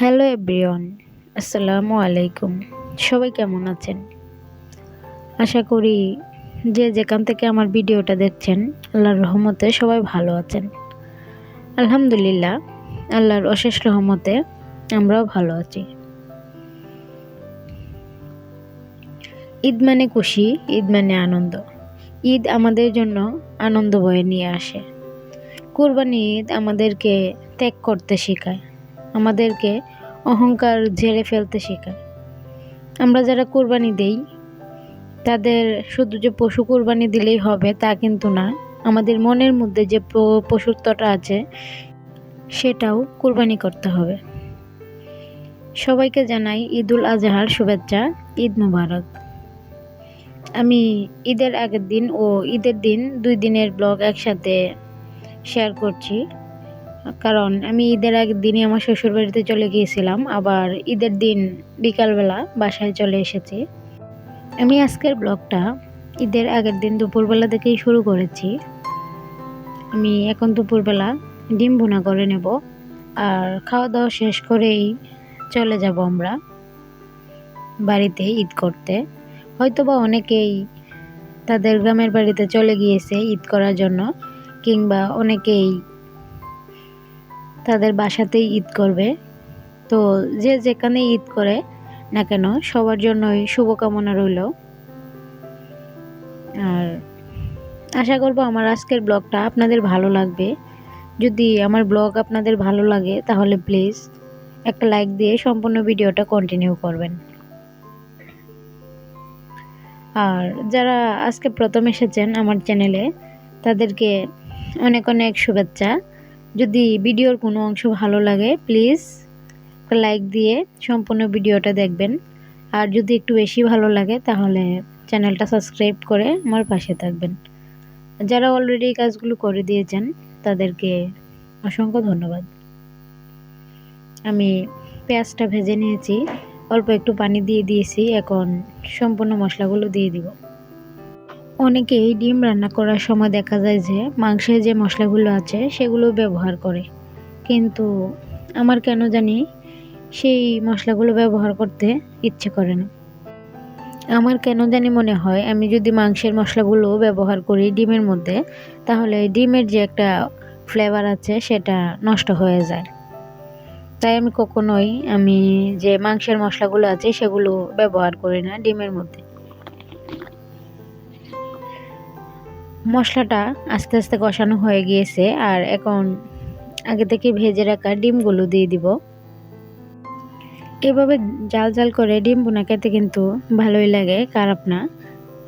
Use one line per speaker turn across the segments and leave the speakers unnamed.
Hello everyone, আসসালামু আলাইকুম। সবাই কেমন আছেন? আশা করি যে যেখান থেকে আমার ভিডিওটা দেখছেন, আল্লাহর রহমতে সবাই ভালো আছেন। আলহামদুলিল্লাহ, আল্লাহর অশেষ রহমতে আমরাও ভালো আছি। ঈদ মানে খুশি, ঈদ মানে আনন্দ। ঈদ আমাদের জন্য আনন্দ বয়ে নিয়ে আসে। কোরবানি ঈদ আমাদেরকে ত্যাগ করতে শেখায়। আমাদেরকে অহংকার ঝেড়ে ফেলতে শেখায়। আমরা যারা কোরবানি দেই, তাদের শুধু যে পশু কোরবানি দিলেই হবে তা কিন্তু না। আমাদের মনের মধ্যে যে পশুত্বটা আছে, সেটাও কোরবানি করতে হবে। সবাইকে জানাই ঈদুল আজহার শুভেচ্ছা, ঈদ মুবারক। আমি ঈদের আগের দিন ও ঈদের দিন দুই দিনের ব্লগ একসাথে শেয়ার করছি। কারণ আমি ঈদের আগের দিনই আমার শ্বশুর বাড়িতে চলে গিয়েছিলাম, আবার ঈদের দিন বিকালবেলা বাসায় চলে এসেছি। আমি আজকের ব্লগটা ঈদের আগের দিন দুপুরবেলা থেকেই শুরু করেছি। আমি এখন দুপুরবেলা ডিম ভুনা করে নেব আর খাওয়া দাওয়া শেষ করেই চলে যাব আমরা বাড়িতে ঈদ করতে। হয়তোবা অনেকেই তাদের গ্রামের বাড়িতে চলে গিয়েছে ঈদ করার জন্য, কিংবা অনেকেই তাদের বাসাতেই ঈদ করবে। তো যে যেখানে ঈদ করে না কেন, সবার জন্যই শুভকামনা রইল। আর আশা করব আমার আজকের ব্লগটা আপনাদের ভালো লাগবে। যদি আমার ব্লগ আপনাদের ভালো লাগে, তাহলে প্লিজ একটা লাইক দিয়ে সম্পূর্ণ ভিডিওটা কন্টিনিউ করবেন। আর যারা আজকে প্রথম এসেছেন আমার চ্যানেলে, তাদেরকে অনেক অনেক শুভেচ্ছা। যদি ভিডিওর কোনো অংশ ভালো লাগে প্লিজ লাইক দিয়ে সম্পূর্ণ ভিডিওটা দেখবেন। আর যদি একটু বেশি ভালো লাগে, তাহলে চ্যানেলটা সাবস্ক্রাইব করে আমার পাশে থাকবেন। যারা অলরেডি এই কাজগুলো করে দিয়েছেন, তাদেরকে অসংখ্য ধন্যবাদ। আমি পেঁয়াজটা ভেজে নিয়েছি, অল্প একটু পানি দিয়ে দিয়েছি, এখন সম্পূর্ণ মশলাগুলো দিয়ে দিব। অনেকেই ডিম রান্না করার সময় দেখা যায় যে মাংসের যে মশলাগুলো আছে সেগুলো ব্যবহার করে। কিন্তু আমার কেন জানি সেই মশলাগুলো ব্যবহার করতে ইচ্ছে করে না। আমার কেন জানি মনে হয় আমি যদি মাংসের মশলাগুলো ব্যবহার করি ডিমের মধ্যে, তাহলে ডিমের যে একটা ফ্লেভার আছে সেটা নষ্ট হয়ে যায়। তাই আমি কখনোই আমি যে মাংসের মশলাগুলো আছে সেগুলো ব্যবহার করি না ডিমের মধ্যে। মশলাটা আস্তে আস্তে কষানো হয়ে গিয়েছে আর এখন আগে থেকে ভেজে রাখা ডিমগুলো দিয়ে দিব। এভাবে জাল জাল করে ডিম বোনা খেতে কিন্তু ভালোই লাগে, খারাপ না।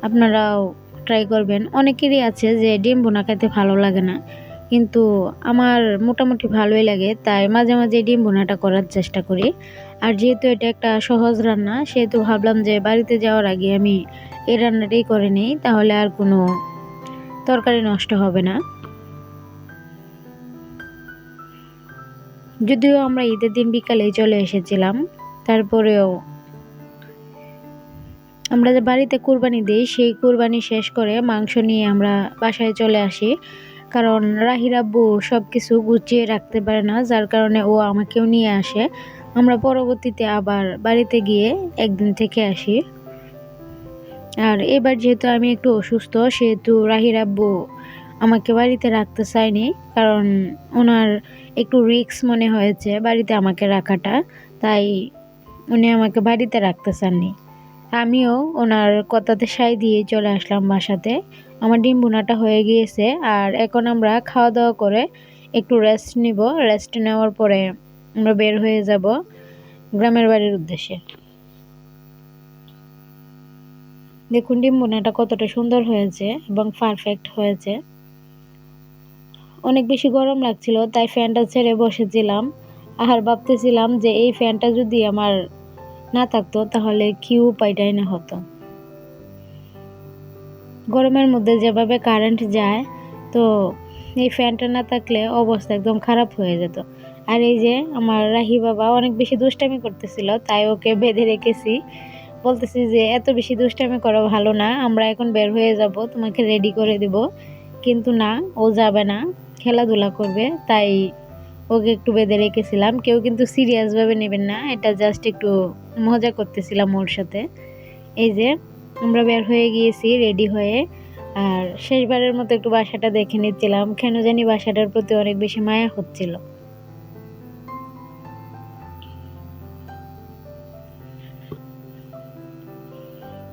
আপনারাও ট্রাই করবেন। অনেকেরই আছে যে ডিম বোনা খেতে ভালো লাগে না, কিন্তু আমার মোটামুটি ভালোই লাগে, তাই মাঝে মাঝে ডিম বোনাটা করার চেষ্টা করি। আর যেহেতু এটা একটা সহজ রান্না, সেহেতু ভাবলাম যে বাড়িতে যাওয়ার আগে আমি এই রান্নাটাই করে নিই, তাহলে আর কোনো তরকারি নষ্ট হবে না। যদিও আমরা ঈদের দিন বিকালেই চলে এসেছিলাম, তারপরেও আমরা যে বাড়িতে কুরবানি দিই, সেই কুরবানি শেষ করে মাংস নিয়ে আমরা বাসায় চলে আসি। কারণ রাহির সব কিছু গুছিয়ে রাখতে পারে না, যার কারণে ও আমাকেও নিয়ে আসে। আমরা পরবর্তীতে আবার বাড়িতে গিয়ে একদিন থেকে আসি। আর এবার যেহেতু আমি একটু অসুস্থ, সেহেতু রাহির আব্বু আমাকে বাড়িতে রাখতে চায়নি, কারণ ওনার একটু রিক্স মনে হয়েছে বাড়িতে আমাকে রাখাটা, তাই উনি আমাকে বাড়িতে রাখতে চাননি। আমিও ওনার কথাতে সাই দিয়ে চলে আসলাম বাসাতে। আমার ডিম বোনাটা হয়ে গিয়েছে আর এখন আমরা খাওয়া দাওয়া করে একটু রেস্ট নিব। রেস্ট নেওয়ার পরে আমরা বের হয়ে যাব গ্রামের বাড়ির উদ্দেশ্যে। দেখুন ডিম বোনাটা কতটা সুন্দর হয়েছে এবং পারফেক্ট হয়েছে। অনেক বেশি গরম লাগছিল, তাই ফ্যানটা ছেড়ে বসেছিলাম। আর ভাবতেছিলাম যে এই ফ্যানটা যদি আমার না থাকতো, তাহলে কি উপায়টাই না হতো। গরমের মধ্যে যেভাবে কারেন্ট যায়, তো এই ফ্যানটা না থাকলে অবস্থা একদম খারাপ হয়ে যেত। আর এই যে আমার রাহি বাবা অনেক বেশি দুষ্টামি করতেছিল, তাই ওকে বেঁধে রেখেছি। বলতেছি যে, এত বেশি দুষ্টামি করা ভালো না, আমরা এখন বের হয়ে যাব, তোমাকে রেডি করে দেব। কিন্তু না, ও যাবে না, খেলাধুলা করবে, তাই ওকে একটু বেঁধে রেখেছিলাম। কেউ কিন্তু সিরিয়াসভাবে নেবেন না, এটা জাস্ট একটু মজা করতেছিলাম ওর সাথে। এই যে, আমরা বের হয়ে গিয়েছি রেডি হয়ে। আর শেষবারের মতো একটু বাসাটা দেখে নিচ্ছিলাম, কেন জানি বাসাটার প্রতি অনেক বেশি মায়া হচ্ছিল।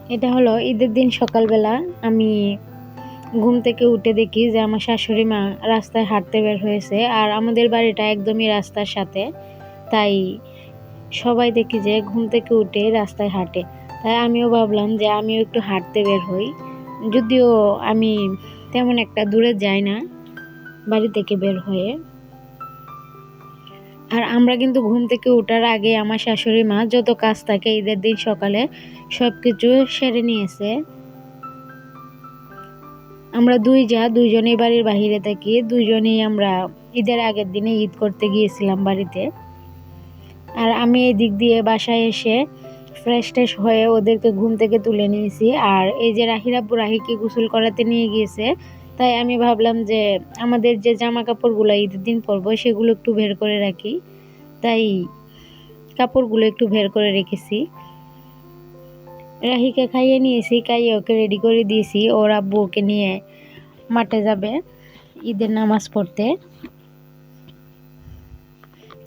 এটা হলো ঈদের দিন সকালবেলা আমি ঘুম থেকে উঠে দেখি যে আমার শাশুড়ি মা রাস্তায় হাঁটতে বের হয়েছে আর আমাদের বাড়িটা একদমই রাস্তার সাথে। তাই সবাই দেখি যে ঘুম থেকে উঠে রাস্তায় হাঁটে। তাই আমিও ভাবলাম যে আমিও একটু হাঁটতে বের হই। যদিও আমি তেমন একটা দূরে যাই না বাড়ি থেকে বের হয়ে। আর আমরা কিন্তু ঘুম থেকে ওঠার আগে আমার শাশুড়ি মা যত কাজ থাকে ঈদের দিন সকালে সব কিছু সেরে নিয়েছে। আমরা দুই যা, দুইজনেই বাড়ির বাহিরে থাকি, দুইজনেই আমরা ঈদের আগের দিনে ঈদ করতে গিয়েছিলাম বাড়িতে। আর আমি এই দিক দিয়ে বাসায় এসে ফ্রেশ ট্রেশ হয়ে ওদেরকে ঘুম থেকে তুলে নিয়েছি। আর এই যে রাহিরাব্বু রাহিকে গোসল করাতে নিয়ে গিয়েছে তাই আমি ভাবলাম যে আমাদের যে জামা কাপড়গুলো ঈদের দিন পরবো, সেগুলো একটু বের করে রাখি। তাই কাপড়গুলো একটু বের করে রেখেছি। রাহিকে খাইয়ে নিয়েছি, খাইয়ে ওকে রেডি করে দিয়েছি। ওর আব্বু ওকে নিয়ে মাঠে যাবে ঈদের নামাজ পড়তে।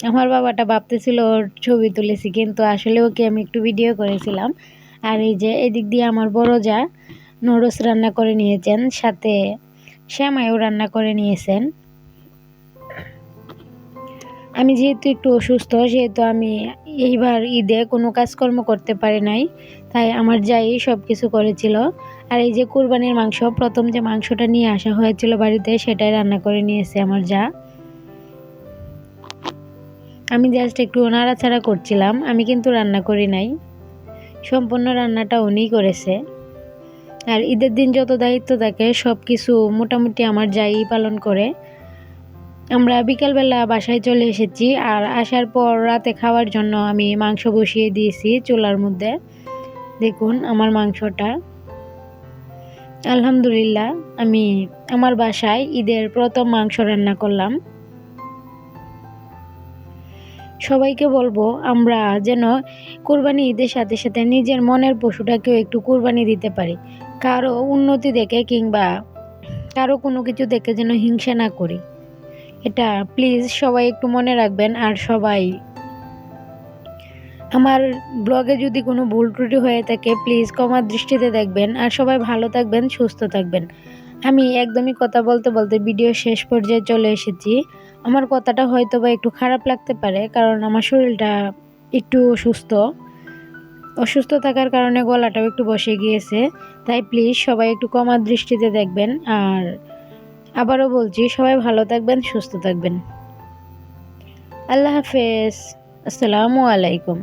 আমার বাবাটা ভাবতেছিল ওর ছবি তুলেছি, কিন্তু আসলে ওকে আমি একটু ভিডিও করেছিলাম। আর এই যে এদিক দিয়ে আমার বড় যা নুডলস রান্না করে নিয়েছেন, সাথে শ্যামাইও রান্না করে নিয়েছেন। আমি যেহেতু একটু অসুস্থ সেহেতু আমি এইবার ঈদে কোনো কাজকর্ম করতে পারি নাই, তাই আমার যাই সব কিছু করেছিল। আর এই যে কুরবানির মাংস, প্রথম যে মাংসটা নিয়ে আসা হয়েছিল বাড়িতে, সেটাই রান্না করে নিয়েছে আমার যা। আমি জাস্ট একটু নাড়াচাড়া করছিলাম, আমি কিন্তু রান্না করি নাই। সম্পূর্ণ রান্নাটা উনিই করেছে। আর ঈদের দিন যত দায়িত্ব থাকে সব কিছু মোটামুটি আমার যাই পালন করে। আমরা বিকালবেলা বাসায় চলে এসেছি আর আসার পর রাতে খাওয়ার জন্য আমি মাংস বসিয়ে দিয়েছি চুলার মধ্যে। দেখুন আমার মাংসটা। আলহামদুলিল্লাহ, আমি আমার বাসায় ঈদের প্রথম মাংস রান্না করলাম। সবাইকে বলব, আমরা যেন কোরবানি ঈদের সাথে সাথে নিজের মনের পশুটাকেও একটু কোরবানি দিতে পারি। কারও উন্নতি দেখে কিংবা কারও কোনো কিছু দেখে যেন হিংসা না করি। এটা প্লিজ সবাই একটু মনে রাখবেন আর সবাই আমার ব্লগে যদি কোনো ভুল ত্রুটি হয়ে থাকে প্লিজ কমার দৃষ্টিতে দেখবেন আর সবাই ভালো থাকবেন, সুস্থ থাকবেন। আমি একদমই কথা বলতে বলতে ভিডিও শেষ পর্যায়ে চলে এসেছি। আমার কথাটা হয়তো বা একটু খারাপ লাগতে পারে, কারণ আমার শরীরটা একটু অসুস্থ। অসুস্থ থাকার কারণে গলাটাও একটু বসে গিয়েছে। তাই প্লিজ সবাই একটু কমার দৃষ্টিতে দেখবেন, আর আবারও বলছি, সবাই ভালো থাকবেন, সুস্থ থাকবেন। আল্লাহ হাফেজ। আসসালামু আলাইকুম।